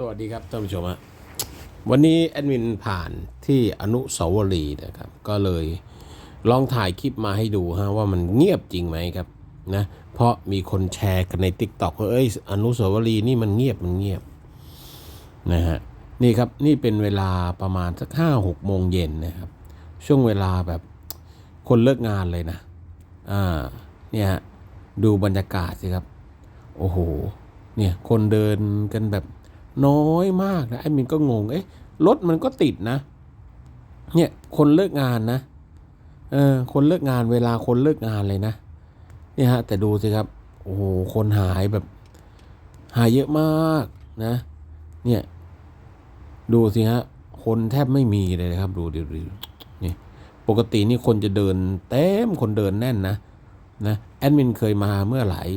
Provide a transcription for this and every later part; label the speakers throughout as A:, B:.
A: สวัสดีครับท่านผู้ชมฮะวันนี้แอดมินผ่านที่อนุสาวรีย์นะครับ ก็เลยลองถ่ายคลิปมาให้ดูฮะว่ามันเงียบจริงไหมครับนะเพราะมีคนแชร์กันใน t ิ k t o k ว่าเอ้ยอนุสาวรีย์นี่มันเงียบมันเงียบนะฮะนี่ครับนี่เป็นเวลาประมาณสักห้าหกโมงเย็นนะครับ ช่วงเวลาแบบคนเลิกงานเลยนะอ่าเนี่ยดูบรรยากาศสิครับ โอ้โหเนี่ยคนเดินกันแบบ น้อยมากนะไอ้มินก็งงเอ๊ะรถมันก็ติดนะ เนี่ยคนเลิกงานนะเออคนเลิกงานเวลาคนเลิกงานเลยนะเนี่ยฮะแต่ดูสิครับโอ้โหคนหายแบบ หายเยอะมากนะ เนี่ยดูสิฮะคนแทบไม่มีเลยนะครับ ดูดิดูนี่ปกตินี่คนจะเดินเต็มคนเดินแน่นนะนะแอดมินเคยมาเมื่อหลาย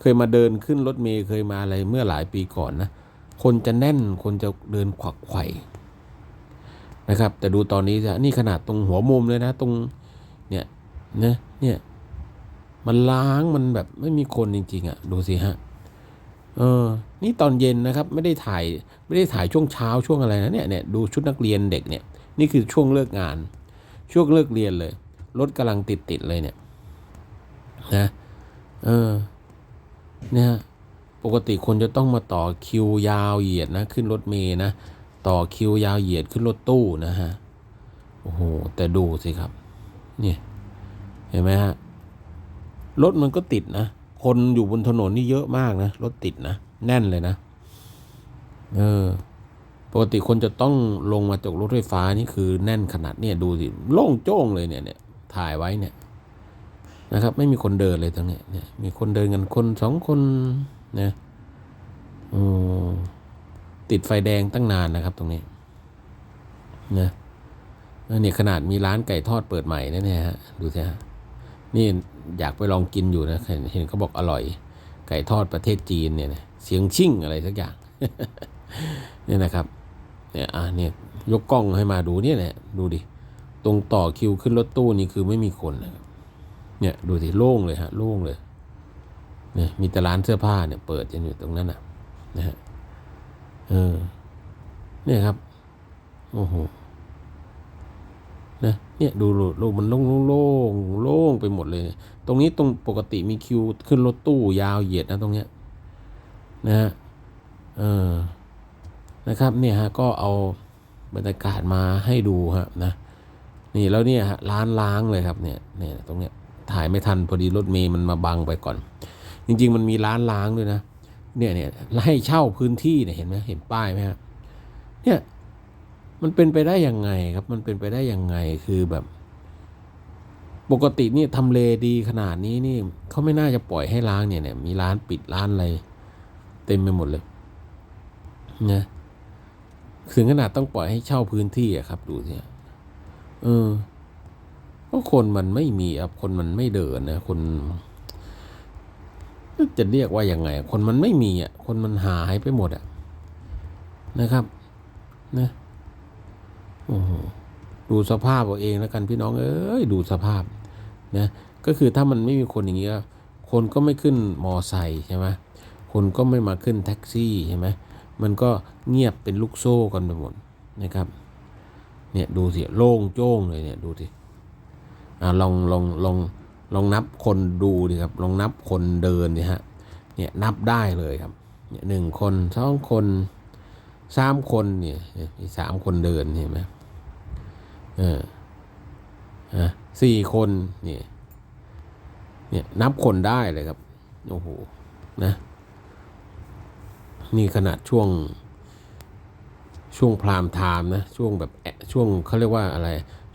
A: เคยมาเดินขึ้นรถเมย์เคยมาอะไรเมื่อหลายปีก่อนนะ คนจะแน่นคนจะเดินขวักไขว่นะครับ แต่ดูตอนนี้จะนี่ขนาดตรงหัวมุมเลยนะ ตรงเนี่ยนะเนี่ยมันล้างมันแบบไม่มีคนจริง ๆอะ่ะดูสิฮะเออ นี่ตอนเย็นนะครับ ไม่ได้ถ่ายไม่ได้ถ่ายช่วงเช้าช่วงอะไรนะเนี่ยเนี่ยดูชุดนักเรียนเด็กเนี่ย นี่คือช่วงเลิกงาน ช่วงเลิกเรียนเลยรถกำลังติดติดเลยเนี่ยนะเออเนี่ย ปกติคนจะต้องมาต่อคิวยาวเหยียดนะขึ้นรถเมย์นะ ต่อคิวยาวเหยียดขึ้นรถตู้นะฮะโอ้โหแต่ดูสิครับ เนี่ยเห็นไหมฮะรถมันก็ติดนะ คนอยู่บนถนนนี่เยอะมากนะ รถติดนะ แน่นเลยนะ เออ ปกติคนจะต้องลงมาจากรถไฟฟ้านี่คือแน่นขนาดเนี่ยดูสิโล่งโจ้งเลยเนี่ยเนี่ยถ่ายไว้เนี่ย นะครับ ไม่มีคนเดินเลยตรงเนี้ยเนี่ย มีคนเดินกันคนสองคน นะโอ้ติดไฟแดงตั้งนานนะครับตรงนี้นะเนี่ยขนาดมีร้านไก่ทอดเปิดใหม่นะเนี่ยฮะดูสิฮะนี่อยากไปลองกินอยู่นะเห็นเขาบอกอร่อย ไก่ทอดประเทศจีนเนี่ยนะเสียงชิ่งอะไรสักอย่างเนี่ยนะครับเนี่ยอะเนี่ยยกกล้องให้มาดูเนี่ยเนี่ยดูดิตรงต่อคิวขึ้นรถตู้นี่คือไม่มีคนนะครับเนี่ยดูสิโล่งเลยฮะโล่งเลย นี่ยมีแต่ร้านเสื้อผ้าเนี่ยเปิดกันอยู่ตรงนั้นนะนะฮะเออเนี่ยครับ โอ้โหนะเนี่ยดูโลกมันโล่งโล่งโล่งไปหมดเลย ตรงนี้ตรงปกติมีคิวขึ้นรถตู้ยาวเหยียดนะตรงเนี้ยนะฮะเออนะครับเนี่ยฮะก็เอาบรรยากาศมาให้ดูฮะนะนี่แล้วเนี่ยฮะร้านล้างเลยครับเนี่ยเนี่ยตรงเนี้ยถ่ายไม่ทันพอดีรถเมย์มันมาบังไปก่อน จริง ๆ มันมีร้านล้างด้วยนะเนี่ยเนี่ยให้เช่าพื้นที่เนี่ยเห็นไหมเห็นป้ายไหมฮะเนี่ยมันเป็นไปได้ยังไงครับ มันเป็นไปได้ยังไงคือแบบ ปกตินี่ทำเลดีขนาดนี้นี่เขาไม่น่าจะปล่อยให้ล้างเนี่ยเนี่ยมีร้านปิดร้านอะไรเต็มไปหมดเลยนะถึงขนาดต้องปล่อยให้เช่าพื้นที่อะครับ ดูสิเออก็คนมันไม่มีครับคนมันไม่เดินนะคน จะเรียกว่ายังไง คนมันไม่มีอะ คนมันหายไปหมดอะนะครับนะโอ้โหดูสภาพเอาเองแล้วกันพี่น้องเอ้ยดูสภาพนะก็คือถ้ามันไม่มีคนอย่างเงี้ยคนก็ไม่ขึ้นมอไซค์ใช่ไหมคนก็ไม่มาขึ้นแท็กซี่ใช่ไหมมันก็เงียบเป็นลูกโซ่กันไปหมดนะครับเนี่ยดูสิโล่งโจ้งเลยเนี่ยดูสิอ่าลองลองลองลอง ลองนับคนดูดิครับลองนับคนเดินดิฮะเนี่ยนับได้เลยครับเนี่ยหนึ่งคนสองคนสามคนเนี่ยมีสามคนเดินเห็นไหมเอออะสี่คนเนี่ยเนี่ยนับคนได้เลยครับโอ้โหนะนี่ขนาดช่วงช่วงพรามไทม์นะ ช่วงแบบช่วงเขาเรียกว่าอะไร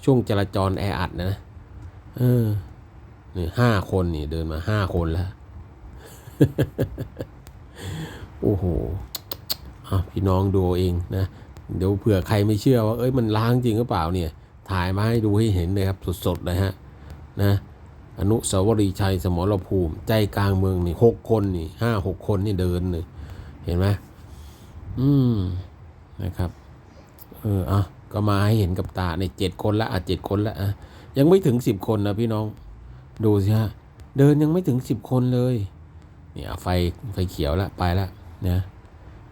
A: ช่วงจราจรแออัดนะ เออ นี่ห้าคนนี่เดินมาห้าคนแล้ว โอ้โหอะพี่น้องดูเองนะ เดี๋ยวเผื่อใครไม่เชื่อว่า เอ้ยมันล้างจริงหรือเปล่าเนี่ย ถ่ายมาให้ดูให้เห็นเลยครับ สดๆเลยฮะ นะ อนุสาวรีย์ชัยสมรภูมิ ใจกลางเมืองนี่หกคนนี่ห้าหกคนนี่เดินเลยเห็นไหมอืมนะครับ เอออะก็มาให้เห็นกับตาในเจ็ดคนละอะเจ็ดคนละอะยังไม่ถึงสิบคนนะพี่น้อง ดูสิฮะ เดินยังไม่ถึงสิบคนเลยเนี่ยไฟไฟเขียวแล้วไปแล้วนะ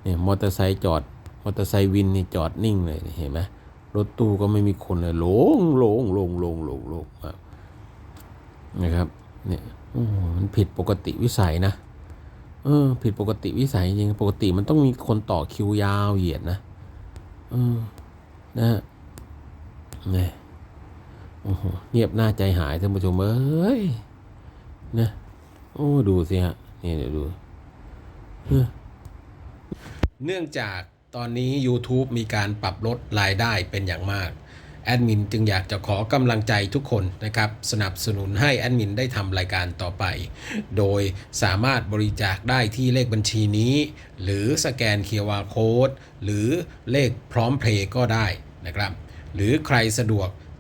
A: เนี่ยมอเตอร์ไซค์จอดมอเตอร์ไซค์วินนี่จอดนิ่งเลยเห็นไหมรถตู้ก็ไม่มีคนเลยโล่งโล่งโล่งโล่งโล่งโล่งนะครับเนี่ยโอ้มันผิดปกติวิสัยนะเออ ผิดปกติวิสัยจริงปกติมันต้องมีคนต่อคิวยาวเหยียดนะเออนะฮะเนี่ย เงียบหน้าใจหายท่านผู้ชมเอ้ยนะโอ้ดูสิฮะนี่เดี๋ยวดู เนื่องจากตอนนี้ YouTube มีการปรับลดรายได้เป็นอย่างมาก แอดมินจึงอยากจะขอกำลังใจทุกคนนะครับ สนับสนุนให้แอดมินได้ทำรายการต่อไป โดยสามารถบริจาคได้ที่เลขบัญชีนี้ หรือสแกน QR Code หรือเลขพร้อมเพลย์ก็ได้นะครับ หรือใครสะดวก